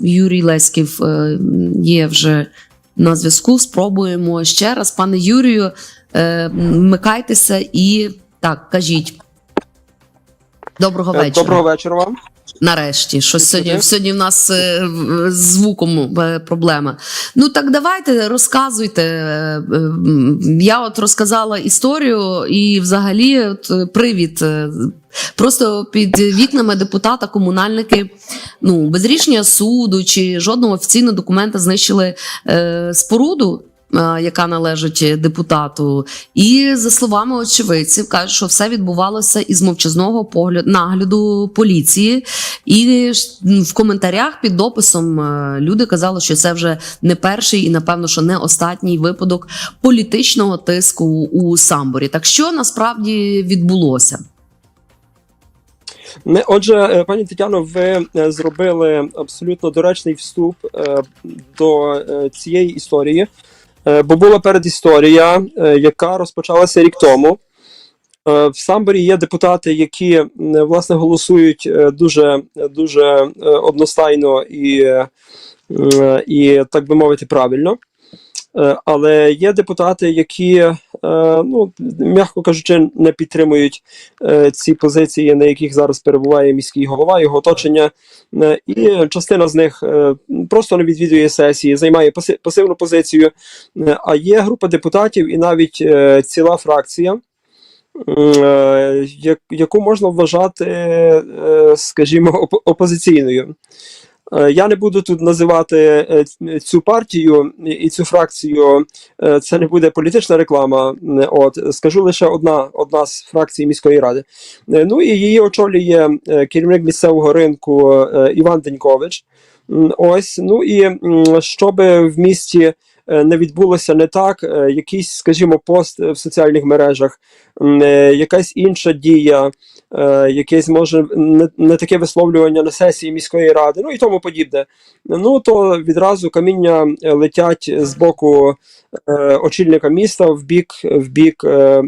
Юрій Леськів е, є вже на зв'язку. Спробуємо ще раз. Пане Юрію, е, вмикайтеся і так, кажіть. Доброго Е, вечора. Доброго вечора вам. Нарешті, що сьогодні, сьогодні в нас е, з звуком е, проблема. Ну так давайте розказуйте. Е, Я от розказала історію, і взагалі от, привід. Просто під вікнами депутата комунальники ну без рішення суду чи жодного офіційного документа знищили е, споруду. Е, Яка належить депутату, і за словами очевидців, кажуть, що все відбувалося із мовчазного погляду нагляду поліції. І в коментарях під дописом е, люди казали, що це вже не перший і напевно, що не останній випадок політичного тиску у самборі. Так що насправді відбулося? Отже, е, пані Тетяно, ви зробили абсолютно доречний вступ до цієї історії, бо була передісторія, е, яка розпочалася рік тому. Е, В Самборі є депутати, які власне голосують е, дуже, дуже е, одностайно і, е, і так би мовити, правильно. Е, Але є депутати, які, е, ну, м'яко кажучи, не підтримують е, ці позиції, на яких зараз перебуває міський голова, його оточення, і частина з них просто не відвідує сесії, займає пасивну позицію. А є група депутатів і навіть ціла фракція. Яку можна вважати, скажімо, опозиційною. Е, Я не буду тут називати е, цю партію і- цю фракцію. Е, Це не буде політична реклама. От скажу лише одна, одна з фракцій міської ради. Ну і її очолює керівник місцевого ринку Іван Денькович. Ось ну і щоб в місті не відбулося не так, е, якийсь, скажімо, пост в соціальних мережах, е, якась інша дія, е, якесь може не, не таке висловлювання на сесії міської ради, ну і тому подібне. Ну то відразу каміння е, летять з боку е, очільника міста в бік в бік е, е,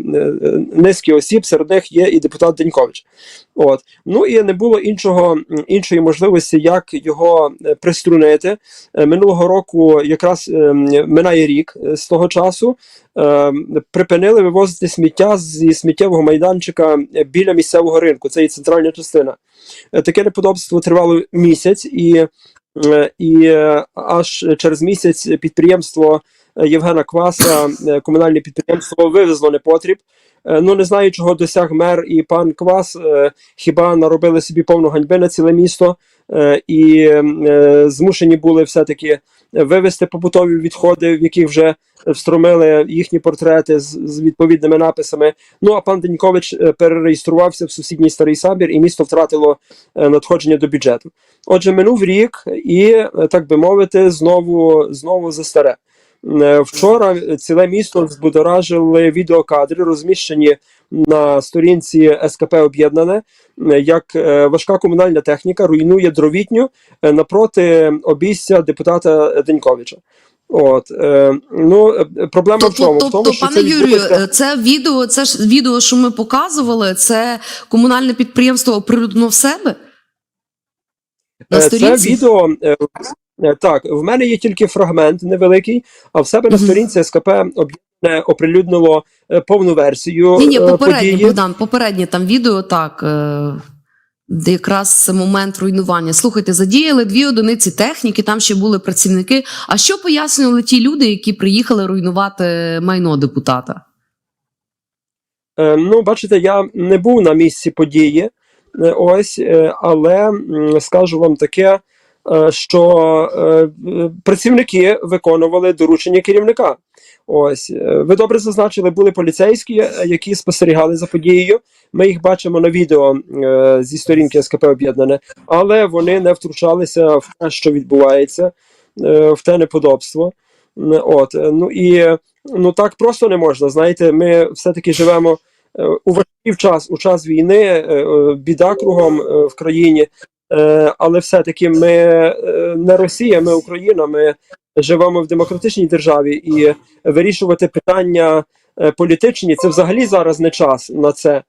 низки осіб, серед них є і депутат Денькович. От ну і не було іншого іншої можливості, як його е, приструнити. Е, Минулого року якраз е, м, минає рік е, з того часу. е, Припинили вивозити сміття зі сміттєвого майданчика е, біля місцевого ринку. Це і центральна частина. Е, Таке неподобство тривало місяць, і, і аж через місяць підприємство Євгена Кваса, е, комунальне підприємство, вивезло непотріб. Е, Ну не знаю, чого досяг мер і пан Квас. е, Хіба наробили собі повну ганьби на ціле місто е, і е, змушені були все-таки вивезти побутові відходи, в яких вже встромили їхні портрети з, з відповідними написами. Ну а пан Денькович е, перереєструвався в сусідній старий сабір, і місто втратило е, надходження до бюджету. Отже, минув рік, і е, так би мовити, знову знову за старе. Е, Вчора ціле місто збудоражили відеокадри, розміщені на сторінці СКП Об'єднане, е, як е, важка комунальна техніка руйнує дровітню е, напроти обійстя депутата Деньковича. От е, ну е, проблема в Тобто, в тому, тобто, що пане це Юрію, відбулося- е, це відео, це ж відео, що ми показували, це комунальне підприємство оприлюднило в себе? На Е, Це відео е, е, так. В мене є тільки фрагмент невеликий, а в себе на сторінці СКП оприлюднило е, повну версію Ні, ні, е, попереднє. Богдан, попереднє там відео, так. Е, де якраз момент руйнування. Слухайте, задіяли дві одиниці техніки, там ще були працівники. А що пояснювали ті люди, які приїхали руйнувати майно депутата? Е, Ну, бачите, я не був на місці події, е, ось, е, але скажу вам таке, е, що е, е, працівники виконували доручення керівника. Ось, е, ви добре зазначили, були поліцейські, е, які спостерігали за подією. Ми їх бачимо на відео е, зі сторінки СКП Об'єднане, але вони не втручалися в те, що відбувається, е, в те неподобство. От, е, ну і ну так просто не можна. Знаєте, ми все-таки живемо е, у важкий час, у час війни, е, е, біда кругом е, в країні. Е, Але все-таки ми е, не Росія, ми Україна. Ми живемо в демократичній державі і вирішувати питання е, політичні це взагалі зараз не час на це.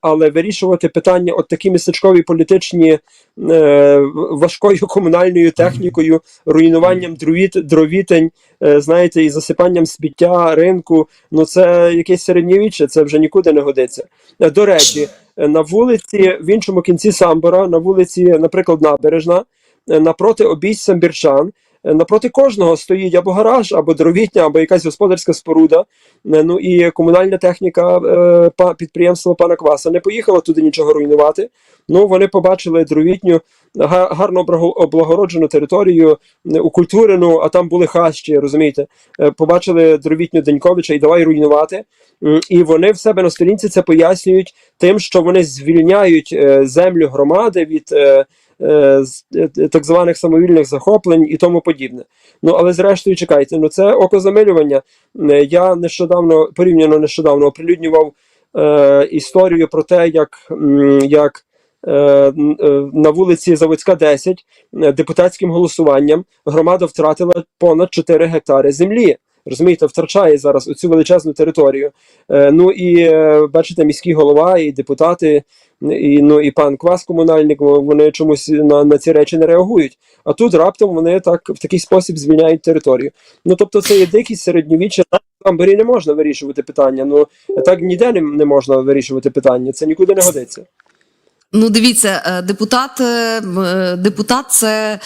але вирішувати питання от такі містечкові політичні е, важкою комунальною технікою, руйнуванням дровіт, дровітень, е, знаєте, і засипанням сміття ринку. Ну це якесь середньовіччя, це вже нікуди не годиться. До речі, на вулиці в іншому кінці Самбора, на вулиці, наприклад, Набережна, е, напроти обійсь самбірчан. Е, Напроти кожного стоїть або гараж, або дровітня, або якась господарська споруда. Е, Ну і комунальна техніка е, підприємства пана Кваса не поїхала туди нічого руйнувати. Ну вони побачили дровітню га- гарно облагороджену територію, укультурену, а там були хащі, розумієте. Побачили дровітню Деньковича і давай руйнувати. І вони в себе на сторінці це пояснюють тим, що вони звільняють землю громади від. Е, е, е, Так званих самовільних захоплень і тому подібне. Ну але зрештою чекайте, ну це окозамилювання. Е, Я нещодавно порівняно нещодавно оприлюднював е, історію про те, як, як на вулиці Заводська 10 е, депутатським голосуванням громада втратила понад 4 гектари землі. Розумієте, втрачає зараз оцю величезну територію. Е, ну і е, бачите, міський голова і депутати, і, ну, і пан Квас комунальник, вони чомусь на, на ці речі не реагують. А тут раптом вони так в такий спосіб звільняють територію. Ну тобто, це є дикість середньовіччя. Амбері не можна вирішувати питання. Ну так ніде не можна вирішувати питання. Це нікуди не годиться. Ну, дивіться, е, депутат, е, е, депутат це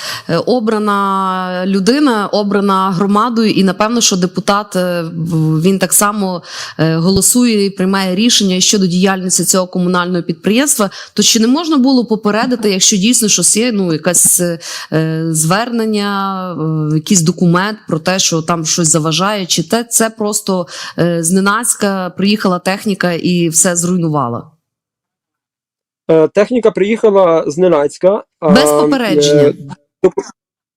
обрана людина, обрана громадою, і напевно, що депутат він так само голосує і приймає рішення щодо діяльності цього комунального підприємства. То чи не можна було попередити, якщо дійсно щось є, ну якесь звернення, якийсь документ про те, що там щось заважає, чи те це просто зненацька приїхала техніка і все зруйнувала? Е, техніка приїхала зненацька. Без попередження. е,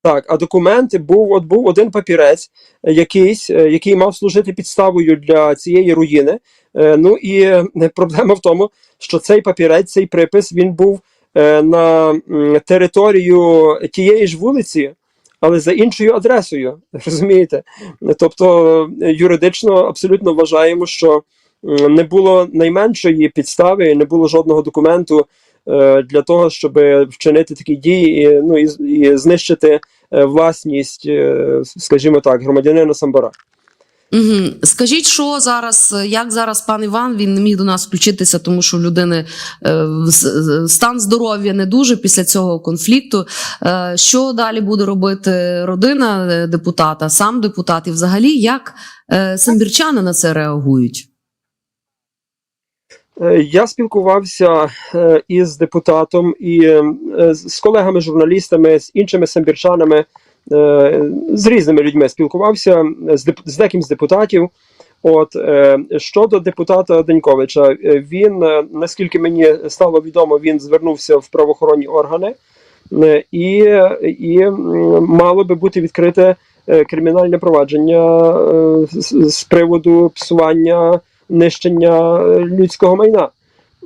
Так, а документи був от був один папірець, е, якийсь, який мав служити підставою для цієї руїни. Ну і проблема в тому, що цей папірець, цей припис, він був на територію тієї ж вулиці, але за іншою адресою. Розумієте? Тобто юридично абсолютно вважаємо, що не було найменшої підстави, не було жодного документу е, для того, щоб вчинити такі дії, і, ну і, і знищити е, власність, е, скажімо так, громадянина Самбора. Угу. Скажіть, що зараз, як зараз пан Іван він не міг до нас включитися, тому що в людини е, стан здоров'я не дуже після цього конфлікту. Е, що далі буде робити родина депутата, сам депутат, і взагалі як е, самбірчани на це реагують? Е, Я спілкувався е, із депутатом і е, з колегами-журналістами, з іншими самбірчанами, з різними людьми спілкувався з, деким з депутатів. От щодо депутата Деньковича, він, наскільки мені стало відомо, він звернувся в правоохоронні органи, і, і мало би бути відкрите кримінальне провадження з приводу псування нищення е, людського майна.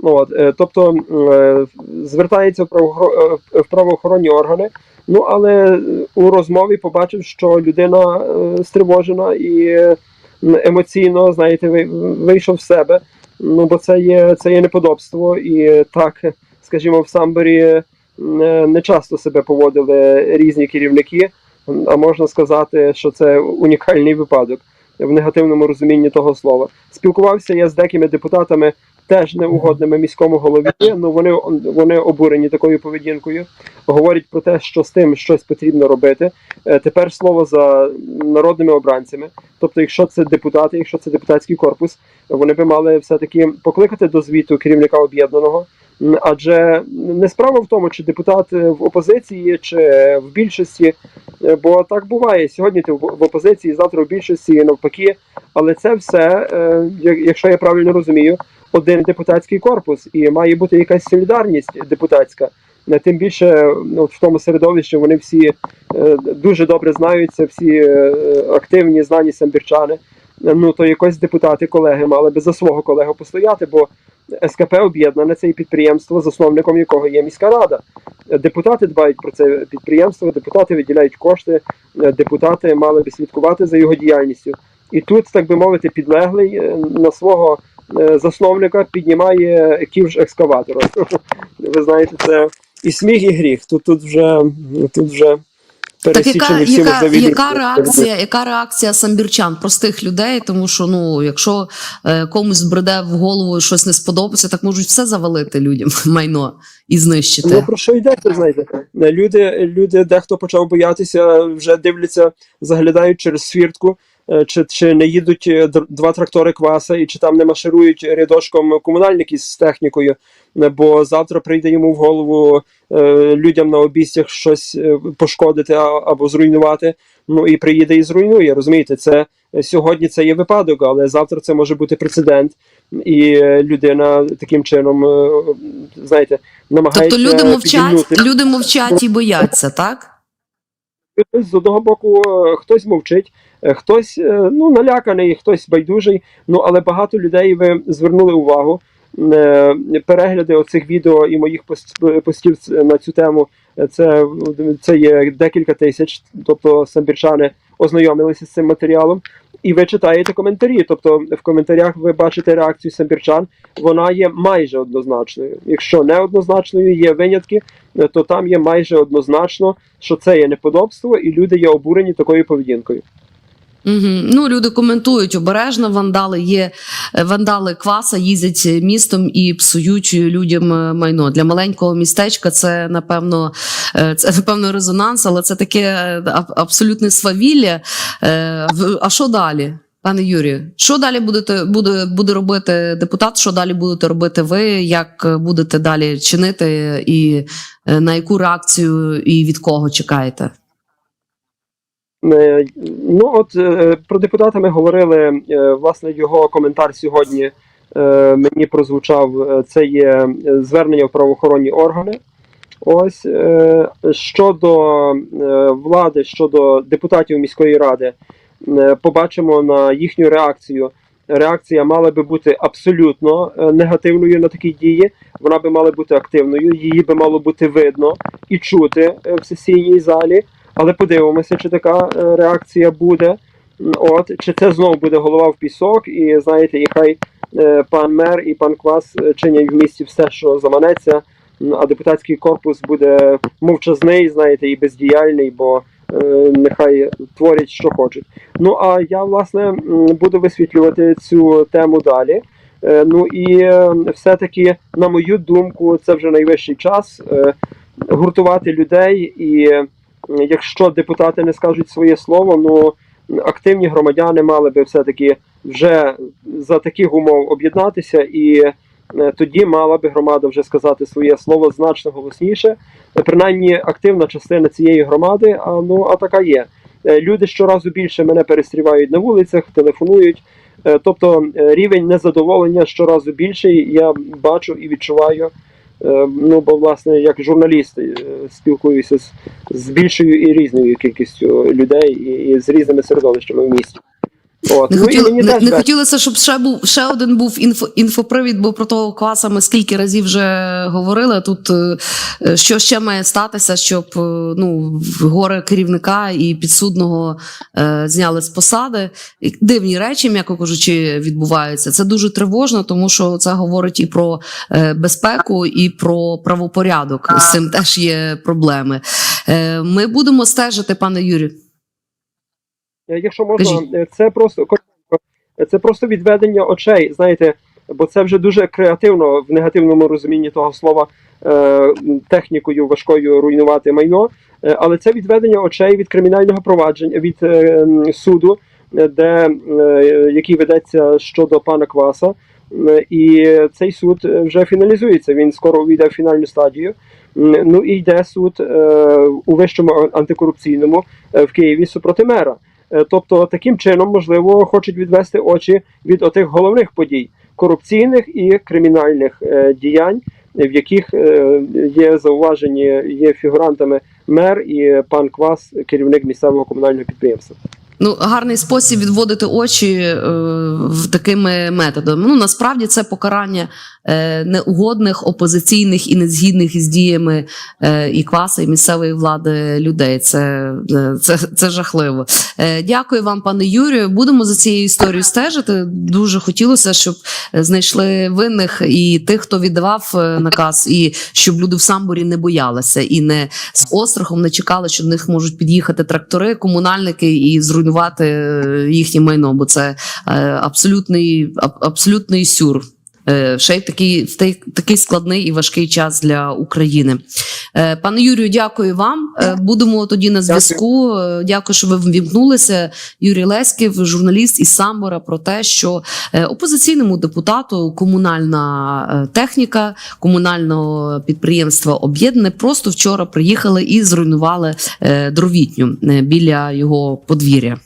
От, е, тобто е, звертається в, правоохоро- в правоохоронні органи. Ну але у розмові побачив, що людина стривожена і емоційно, знаєте, ви- вийшов з себе. Ну бо це є це є неподобство, і так, скажімо, в Самбері е, не часто себе поводили різні керівники. А можна сказати, що це унікальний випадок в негативному розумінні того слова. Спілкувався я з деякими депутатами, теж неугодними міському голові. Ну вони вони обурені такою поведінкою. Говорять про те, що з тим щось потрібно робити. Е, Тепер слово за народними обранцями. Тобто, якщо це депутати, якщо це депутатський корпус, вони би мали все таки покликати до звіту керівника об'єднаного. Адже не справа в тому, чи депутат е, в опозиції, чи в більшості, бо так буває. Сьогодні ти в опозиції, завтра в більшості і навпаки. Але це все, е, якщо я правильно розумію, один депутатський корпус, і має бути якась солідарність депутатська. Е, Тим більше ну, в тому середовищі вони всі е, дуже добре знаються, всі е, активні, знані самбірчани. Ну то якось депутати, колеги мали би за свого колегу постояти, бо СКП об'єднане це і підприємство, засновником якого є міська рада. Депутати дбають про це підприємство, депутати виділяють кошти, депутати мали би слідкувати за його діяльністю. І тут, так би мовити, підлеглий е, на свого е, засновника піднімає ківш екскаватора. Ви знаєте, це і сміх, і гріх. Тут, тут вже тут вже Так яка, яка, яка реакція, яка реакція самбірчан, простих людей? Тому що ну, якщо е, комусь бреде в голову щось не сподобається, так можуть все завалити людям майно і знищити. Ну про що йдеться, знаєте? Люди, люди, дехто почав боятися, вже дивляться, заглядають через свіртку, чи, чи не їдуть е, два трактори кваса, і чи там не марширують рядочком комунальники з технікою, е, бо завтра прийде йому в голову е, людям на обійстях щось е, пошкодити або зруйнувати. Ну і приїде і зруйнує. Розумієте, це е, сьогодні це є випадок, але завтра це може бути прецедент, і е, людина таким чином, е, знаєте, намагається Тобто люди мовчать, підігнути. люди мовчать і бояться, так? Хтось з одного боку е, хтось мовчить, е, хтось е, ну наляканий, хтось байдужий. Ну але багато людей ви звернули увагу. Перегляди оцих відео і моїх пост- постів на цю тему. Це, це є декілька тисяч, тобто самбірчани ознайомилися з цим матеріалом, і ви читаєте коментарі. Тобто в коментарях ви бачите реакцію самбірчан, вона є майже однозначною. Якщо не однозначною, є винятки, е, то там є майже однозначно, що це є неподобство, і люди є обурені такою поведінкою. Угу. Ну, люди коментують обережно. Вандали є вандали кваса, їздять містом і псують людям е, майно. Для маленького містечка це напевно е, це напевно резонанс, але це таке е, абсолютне свавілля. А що далі? Пане Юрію, що далі будете буде, буде робити депутат? Що далі будете робити ви? Як будете далі чинити, і на яку реакцію і від кого чекаєте? Е, Ну от е, про депутата ми говорили. е, Власне, його коментар сьогодні мені прозвучав. Це є звернення в правоохоронні органи. Ось щодо влади, щодо депутатів міської ради, побачимо на їхню реакцію. Реакція мала би бути абсолютно негативною на такі дії. Вона би мала бути активною, її би мало бути видно і чути в сесійній залі. Але подивимося, чи така е, реакція буде. От чи це знову буде голова в пісок, і знаєте, і хай е, пан мер і пан Квас е, чинять в місті все, що заманеться, а депутатський корпус буде мовчазний, знаєте, і бездіяльний, бо нехай творять, що хочуть. Ну а я власне буду висвітлювати цю тему далі. Ну і все-таки, на мою думку, це вже найвищий час гуртувати людей і якщо депутати не скажуть своє слово, ну активні громадяни мали би все-таки вже за таких умов об'єднатися, і е, тоді мала би громада вже сказати своє слово значно голосніше. Принаймні, активна частина цієї громади, а ну а така є. Е, Люди щоразу більше мене перестрівають на вулицях, телефонують. Е, Тобто рівень незадоволення щоразу більший. Я бачу і відчуваю. Е, Ну, бо власне, як журналіст е, спілкуюся з, з більшою і різною кількістю людей і, і з різними середовищами в місті. От. Не, ну, і хотіли, мені не, не хотілося, щоб ще був ще один був інфо, інфопривід, бо про того кваса ми скільки разів вже говорили. Тут е, що ще має статися, щоб е, ну горе керівника і підсудного е, зняли з посади. Дивні речі, м'яко кажучи, відбуваються. Це дуже тривожно, тому що це говорить і про е, безпеку, і про правопорядок. З цим теж є проблеми. Е, ми будемо стежити, пане Юрію. Е, Якщо можна, е, це просто е, це просто відведення очей, знаєте, бо це вже дуже креативно в негативному розумінні того слова технікою важкою руйнувати майно. Але це відведення очей від кримінального провадження від суду, де який ведеться щодо пана Кваса. І цей суд вже фіналізується. Він скоро увійде в фінальну стадію. Ну і йде суд у вищому антикорупційному в Києві супроти мера. Е, Тобто, таким чином, можливо, хочуть відвести очі від отих головних подій корупційних і кримінальних е, діянь, в яких е, є зауважені, є фігурантами мер і пан Квас, керівник місцевого комунального підприємства. Ну, гарний спосіб відводити очі е, такими методами. Ну насправді це покарання неугодних, опозиційних і незгідних із діями е, і кваса, і місцевої влади людей. Це, е, це, це жахливо. Е, Дякую вам, пане Юрію. Будемо за цією історією стежити. Дуже хотілося, щоб е, знайшли винних і тих, хто віддавав е, наказ, і щоб люди в самборі не боялися і не з острахом не чекали, що до них можуть під'їхати трактори, комунальники і зруйнувати е, їхнє майно, бо це е, абсолютний, абсолютний сюр. Е, Ще й такий, такий складний і важкий час для України. Е, Пане Юрію, дякую вам. Е, Будемо тоді на зв'язку. Е, Дякую, що ви ввімкнулися. Юрій Леськів, журналіст із Самбора, про те, що опозиційному депутату комунальна техніка комунального підприємства Об'єднане просто вчора приїхали і зруйнували дровітню біля його подвір'я.